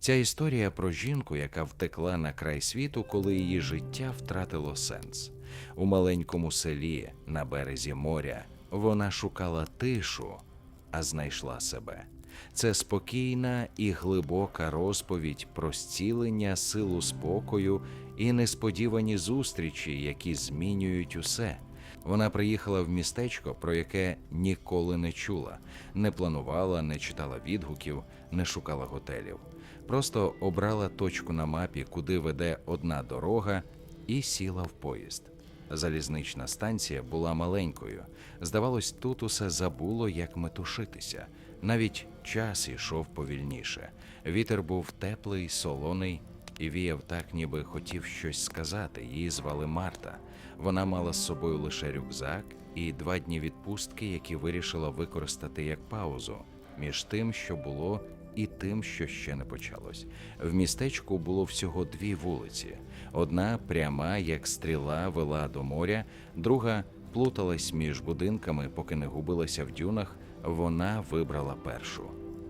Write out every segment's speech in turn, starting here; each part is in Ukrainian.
Ця історія про жінку, яка втекла на край світу, коли її життя втратило сенс. У маленькому селі на березі моря вона шукала тишу, а знайшла себе. Це спокійна і глибока розповідь про зцілення, силу спокою і несподівані зустрічі, які змінюють усе. Вона приїхала в містечко, про яке ніколи не чула, не планувала, не читала відгуків, не шукала готелів. Просто обрала точку на мапі, куди веде одна дорога, і сіла в поїзд. Залізнична станція була маленькою. Здавалось, тут усе забуло, як метушитися. Навіть час ішов повільніше. Вітер був теплий, солоний і віяв так, ніби хотів щось сказати. Її звали Марта. Вона мала з собою лише рюкзак і два дні відпустки, які вирішила використати як паузу між тим, що було, і тим, що ще не почалось. В містечку було всього дві вулиці: одна пряма, як стріла, вела до моря, друга плуталась між будинками, поки не губилася в дюнах. Вона вибрала першу.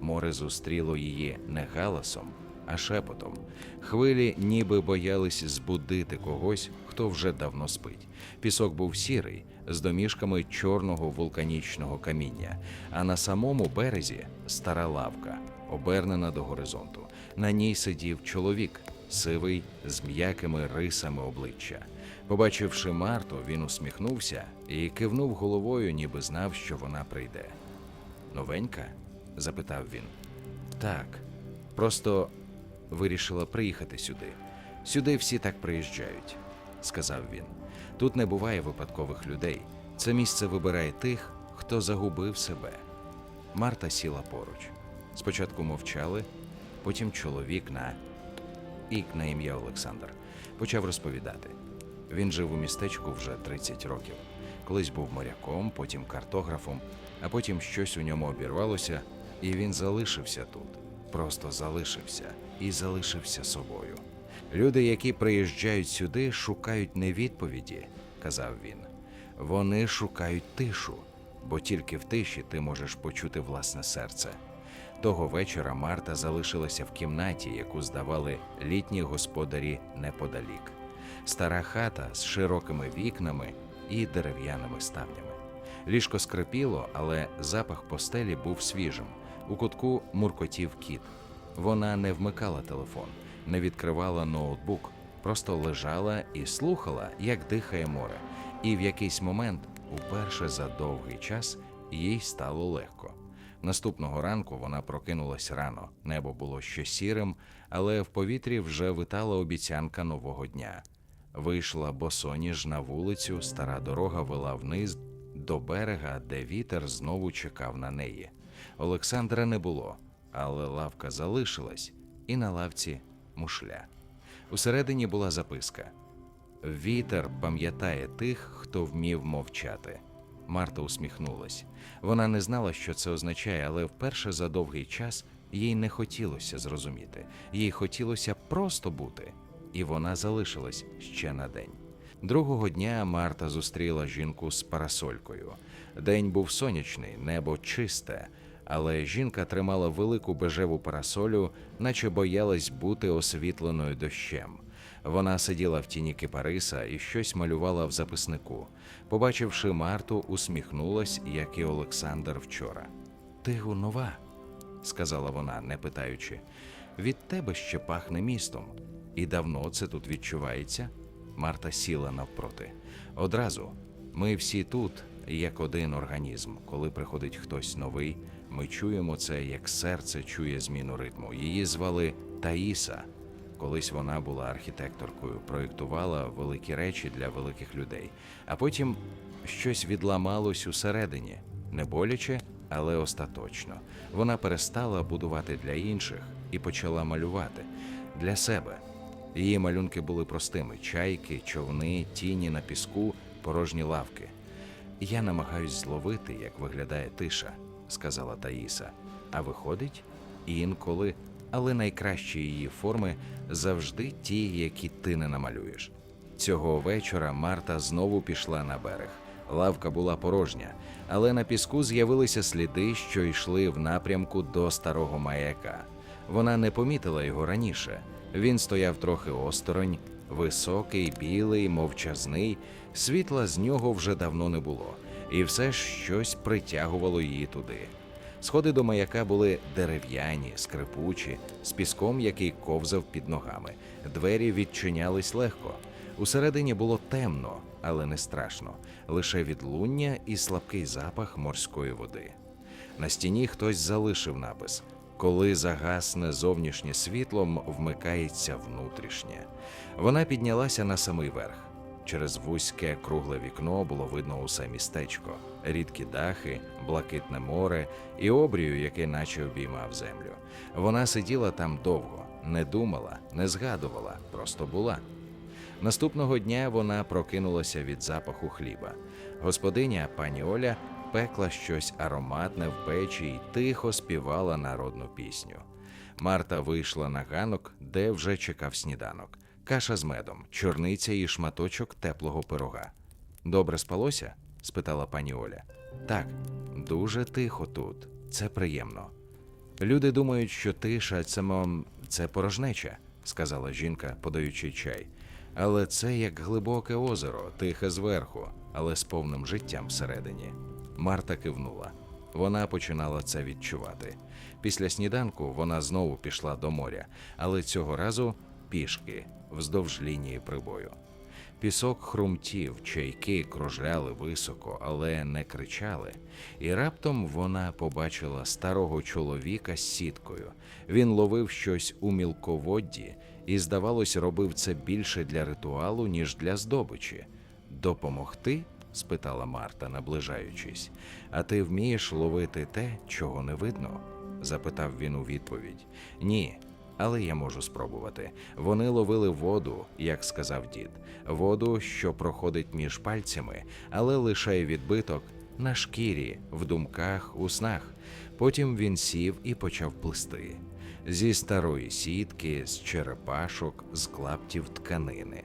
Море зустріло її не галасом, а шепотом. Хвилі ніби боялись збудити когось, хто вже давно спить. Пісок був сірий, з домішками чорного вулканічного каміння, а на самому березі стара лавка, обернена до горизонту. На ній сидів чоловік, сивий, з м'якими рисами обличчя. Побачивши Марту, він усміхнувся і кивнув головою, ніби знав, що вона прийде. Новенька? запитав він. Так, просто вирішила приїхати сюди. Сюди всі так приїжджають, сказав він. Тут не буває випадкових людей. Це місце вибирає тих, хто загубив себе. Марта сіла поруч. Спочатку мовчали, потім чоловік на ік на ім'я Олександр почав розповідати. Він жив у містечку вже 30 років. Колись був моряком, потім картографом, а потім щось у ньому обірвалося, і він залишився тут. Просто залишився і залишився собою. Люди, які приїжджають сюди, шукають не відповіді, казав він. Вони шукають тишу, бо тільки в тиші ти можеш почути власне серце. Того вечора Марта залишилася в кімнаті, яку здавали літні господарі неподалік. Стара хата з широкими вікнами і дерев'яними ставнями. Ліжко скрипіло, але запах постелі був свіжим. У кутку муркотів кіт. Вона не вмикала телефон, не відкривала ноутбук, просто лежала і слухала, як дихає море. І в якийсь момент, уперше за довгий час, їй стало легко. Наступного ранку вона прокинулась рано. Небо було ще сірим, але в повітрі вже витала обіцянка нового дня. Вийшла босоніж на вулицю, стара дорога вела вниз до берега, де вітер знову чекав на неї. Олександра не було, але лавка залишилась, і на лавці мушля. Усередині була записка: Вітер пам'ятає тих, хто вмів мовчати. Марта усміхнулась. Вона не знала, що це означає, але вперше за довгий час їй не хотілося зрозуміти. Їй хотілося просто бути, і вона залишилась ще на день. Другого дня Марта зустріла жінку з парасолькою. День був сонячний, небо чисте, але жінка тримала велику бежеву парасолю, наче боялась бути освітленою дощем. Вона сиділа в тіні кипариса і щось малювала в записнику. Побачивши Марту, усміхнулась, як і Олександр вчора. Ти нова, сказала вона, не питаючи. Від тебе ще пахне містом. І давно це тут відчувається? Марта сіла навпроти. Одразу ми всі тут, як один організм. Коли приходить хтось новий, ми чуємо це, як серце чує зміну ритму. Її звали Таїса. Колись вона була архітекторкою, проєктувала великі речі для великих людей. А потім щось відламалось усередині, не боляче, але остаточно. Вона перестала будувати для інших і почала малювати для себе. Її малюнки були простими: чайки, човни, тіні на піску, порожні лавки. Я намагаюсь зловити, як виглядає тиша, сказала Таїса. А виходить, інколи, але найкращі її форми завжди ті, які ти не намалюєш. Цього вечора Марта знову пішла на берег. Лавка була порожня, але на піску з'явилися сліди, що йшли в напрямку до старого маяка. Вона не помітила його раніше. Він стояв трохи осторонь, високий, білий, мовчазний. Світла з нього вже давно не було, і все щось притягувало її туди. Сходи до маяка були дерев'яні, скрипучі, з піском, який ковзав під ногами. Двері відчинялись легко. Усередині було темно, але не страшно, лише відлуння і слабкий запах морської води. На стіні хтось залишив напис: коли загасне зовнішнє світло, вмикається внутрішнє. Вона піднялася на самий верх. Через вузьке кругле вікно було видно усе містечко, рідкі дахи, блакитне море і обрію, який наче обіймав землю. Вона сиділа там довго, не думала, не згадувала, просто була. Наступного дня вона прокинулася від запаху хліба. Господиня пані Оля пекла щось ароматне в печі й тихо співала народну пісню. Марта вийшла на ганок, де вже чекав сніданок. Каша з медом, чорниця і шматочок теплого пирога. Добре спалося? спитала пані Оля. Так, дуже тихо тут. Це приємно. Люди думають, що тиша це мом, це порожнеча, сказала жінка, подаючи чай. Але це як глибоке озеро, тихе зверху, але з повним життям всередині. Марта кивнула. Вона починала це відчувати. Після сніданку вона знову пішла до моря, але цього разу пішки вздовж лінії прибою. Пісок хрумтів, чайки кружляли високо, але не кричали. І раптом вона побачила старого чоловіка з сіткою. Він ловив щось у мілководді і, здавалось, робив це більше для ритуалу, ніж для здобичі. Допомогти? спитала Марта, наближаючись. А ти вмієш ловити те, чого не видно? запитав він у відповідь. Ні, але я можу спробувати. Вони ловили воду, як сказав дід, воду, що проходить між пальцями, але лишає відбиток на шкірі, в думках, у снах. Потім він сів і почав плисти зі старої сітки, з черепашок, з клаптів тканини.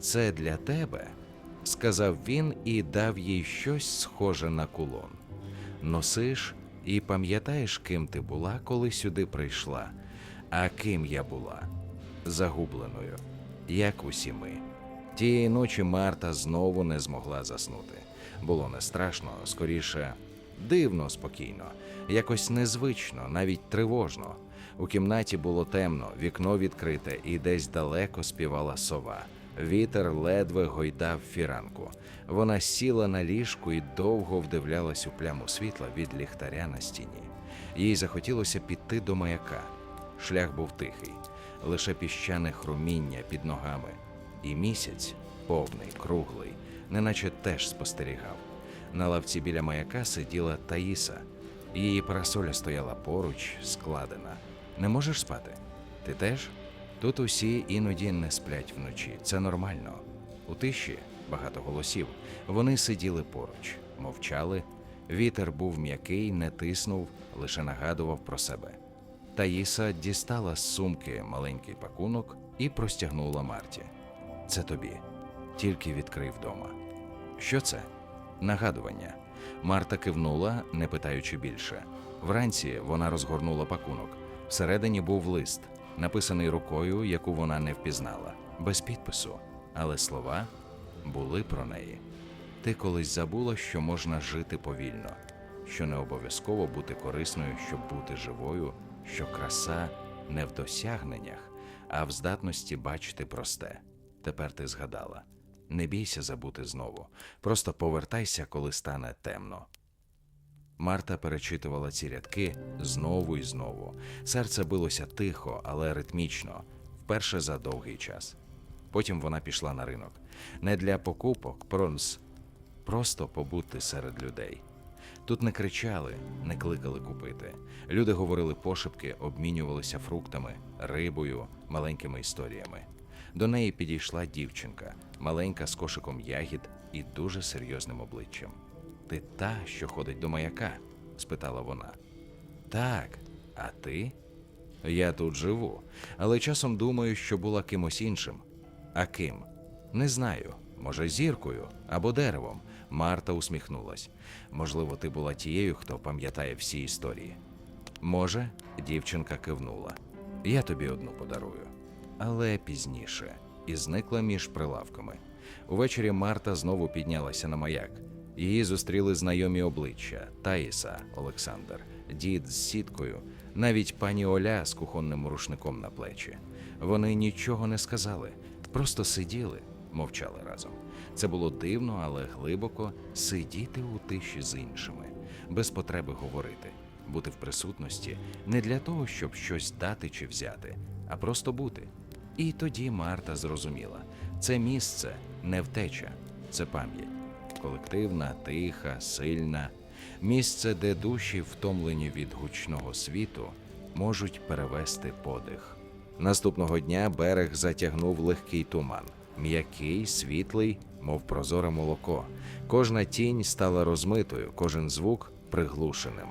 Це для тебе, сказав він і дав їй щось схоже на кулон. Носиш і пам'ятаєш, ким ти була, коли сюди прийшла. А ким я була? Загубленою, як усі ми. Тієї ночі Марта знову не змогла заснути. Було не страшно, скоріше, дивно, спокійно, якось незвично, навіть тривожно. У кімнаті було темно, вікно відкрите, і десь далеко співала сова. Вітер ледве гойдав фіранку. Вона сіла на ліжку і довго вдивлялась у пляму світла від ліхтаря на стіні. Їй захотілося піти до маяка. Шлях був тихий, лише піщане хруміння під ногами, і місяць, повний, круглий, неначе теж спостерігав. На лавці біля маяка сиділа Таїса. Її парасоля стояла поруч, складена. Не можеш спати? Ти теж? Тут усі іноді не сплять вночі. Це нормально. У тиші багато голосів. Вони сиділи поруч, мовчали. Вітер був м'який, не тиснув, лише нагадував про себе. Таїса дістала з сумки маленький пакунок і простягнула Марті. Це тобі. Тільки відкрив дома. Що це? Нагадування. Марта кивнула, не питаючи більше. Вранці вона розгорнула пакунок. Всередині був лист, написаний рукою, яку вона не впізнала, без підпису, але слова були про неї. Ти колись забула, що можна жити повільно, що не обов'язково бути корисною, щоб бути живою, що краса не в досягненнях, а в здатності бачити просте. Тепер ти згадала. Не бійся забути знову, просто повертайся, коли стане темно. Марта перечитувала ці рядки знову і знову. Серце билося тихо, але ритмічно, вперше за довгий час. Потім вона пішла на ринок. Не для покупок, пронс, просто побути серед людей. Тут не кричали, не кликали купити. Люди говорили пошепки, обмінювалися фруктами, рибою, маленькими історіями. До неї підійшла дівчинка, маленька з кошиком ягід і дуже серйозним обличчям. Ти та, що ходить до маяка? спитала вона. Так, а ти? Я тут живу, але часом думаю, що була кимось іншим. А ким? Не знаю. Може, зіркою або деревом. Марта усміхнулась. Можливо, ти була тією, хто пам'ятає всі історії. Може, дівчинка кивнула. Я тобі одну подарую. Але пізніше і зникла між прилавками. Увечері Марта знову піднялася на маяк. Її зустріли знайомі обличчя Таїса Олександр, дід з сіткою, навіть пані Оля з кухонним рушником на плечі. Вони нічого не сказали, просто сиділи, мовчали разом. Це було дивно, але глибоко сидіти у тиші з іншими, без потреби говорити, бути в присутності не для того, щоб щось дати чи взяти, а просто бути. І тоді Марта зрозуміла: це місце не втеча, це пам'ять. Колективна, тиха, сильна, місце, де душі, втомлені від гучного світу, можуть перевести подих. Наступного дня берег затягнув легкий туман, м'який, світлий, мов прозоре молоко. Кожна тінь стала розмитою, кожен звук приглушеним.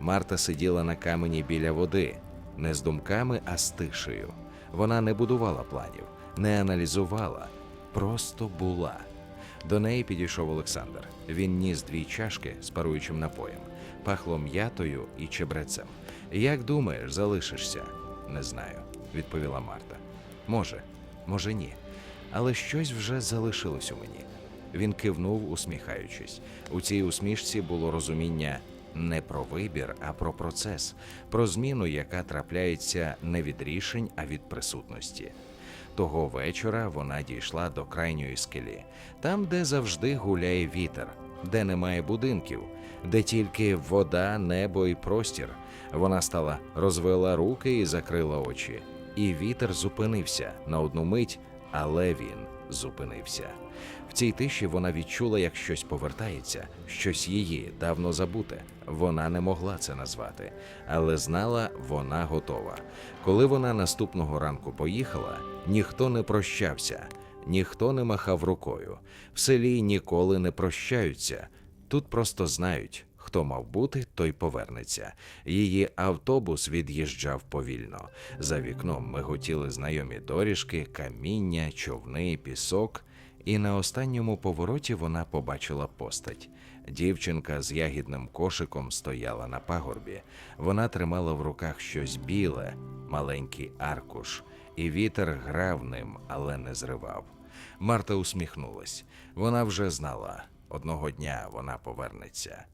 Марта сиділа на камені біля води, не з думками, а з тишею. Вона не будувала планів, не аналізувала, просто була. До неї підійшов Олександр. Він ніс дві чашки з паруючим напоєм, пахло м'ятою і чебрецем. Як думаєш, залишишся? Не знаю, відповіла Марта. Може, може, ні. Але щось вже залишилось у мені. Він кивнув, усміхаючись. У цій усмішці було розуміння не про вибір, а про процес, про зміну, яка трапляється не від рішень, а від присутності. Того вечора вона дійшла до крайньої скелі, там, де завжди гуляє вітер, де немає будинків, де тільки вода, небо і простір. Вона стала, розвела руки і закрила очі. І вітер зупинився на одну мить, але він зупинився. В цій тиші вона відчула, як щось повертається, щось її давно забуте. Вона не могла це назвати, але знала, вона готова. Коли вона наступного ранку поїхала, ніхто не прощався, ніхто не махав рукою. В селі ніколи не прощаються. Тут просто знають, хто мав бути, той повернеться. Її автобус від'їжджав повільно. За вікном миготіли знайомі доріжки, каміння, човни, пісок. І на останньому повороті вона побачила постать. Дівчинка з ягідним кошиком стояла на пагорбі. Вона тримала в руках щось біле, маленький аркуш, і вітер грав ним, але не зривав. Марта усміхнулась. Вона вже знала, одного дня вона повернеться.